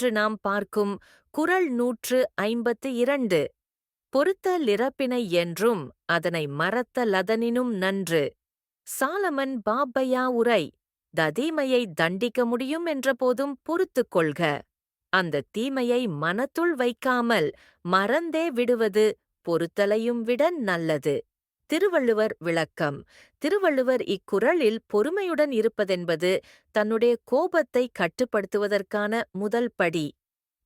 இன்று நாம் பார்க்கும் குறள் நூற்று ஐம்பத்து இரண்டு. பொறுத்தலிறப்பினை என்றும் அதனை மறத்த லதனினும் நன்று. சாலமன் பாப்பையா உரை ததீமையை தண்டிக்க முடியும் என்றபோதும் பொறுத்துக் கொள்க. அந்த தீமையை மனத்துள் வைக்காமல் மறந்தே விடுவது பொறுத்தலையும் விட நல்லது. திருவள்ளுவர் விளக்கம். திருவள்ளுவர் இக்குறளில் பொறுமையுடன் இருப்பதென்பது தன்னுடைய கோபத்தை கட்டுப்படுத்துவதற்கான முதல் படி.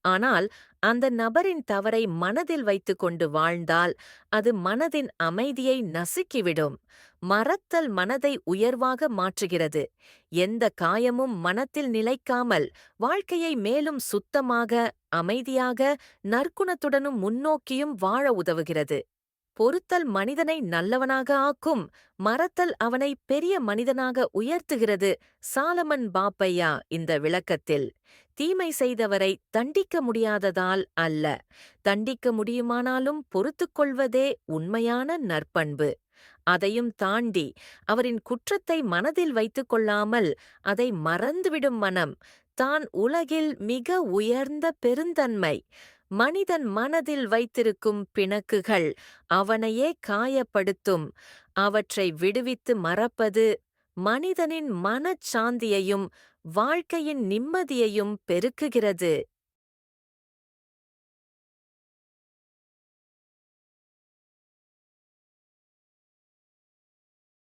ஆனால் அந்த நபரின் தவறை மனதில் வைத்துக்கொண்டு வாழ்ந்தால் அது மனதின் அமைதியை நசுக்கிவிடும். மறத்தல் மனதை உயர்வாக மாற்றுகிறது. எந்த காயமும் மனத்தில் நிலைக்காமல் வாழ்க்கையை மேலும் சுத்தமாக அமைதியாக நற்குணத்துடனும் முன்னோக்கியும் வாழ உதவுகிறது. பொறுத்தல் மனிதனை நல்லவனாக ஆக்கும் மறத்தல் அவனை பெரிய மனிதனாக உயர்த்துகிறது சாலமன் பாப்பையா? இந்த விளக்கத்தில். தீமை செய்தவரை தண்டிக்க முடியாததால் அல்ல. தண்டிக்க முடியுமானாலும் பொறுத்துக் கொள்வதே உண்மையான நற்பண்பு. அதையும் தாண்டி அவரின் குற்றத்தை மனதில் வைத்துக் கொள்ளாமல் அதை மறந்துவிடும் மனம் தான் உலகில் மிக உயர்ந்த பெருந்தன்மை. மனிதன் மனதில் வைத்திருக்கும் பிணக்குகள் அவனையே காயப்படுத்தும். அவற்றை விடுவித்து மறப்பது மனிதனின் மனச்சாந்தியையும் வாழ்க்கையின் நிம்மதியையும் பெருக்குகிறது.